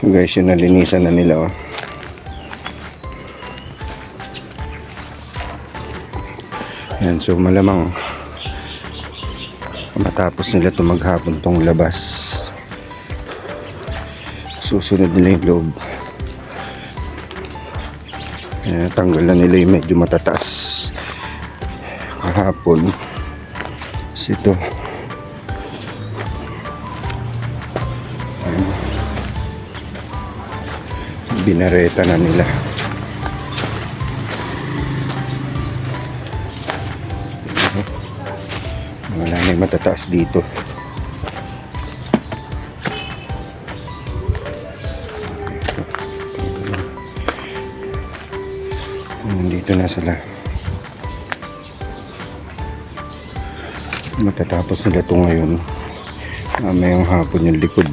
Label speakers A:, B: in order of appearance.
A: guys yung nalinisan na nila oh. yan so malamang matapos nila ito maghapon tong labas. Susunod nila yung loob. Yan, tanggal na nila yung medyo matataas. Kahapon so ito binareta na nila. Wala na yung matataas dito. Nandito na sila. Matatapos nila ito ngayon. Mamayang hapon yung likod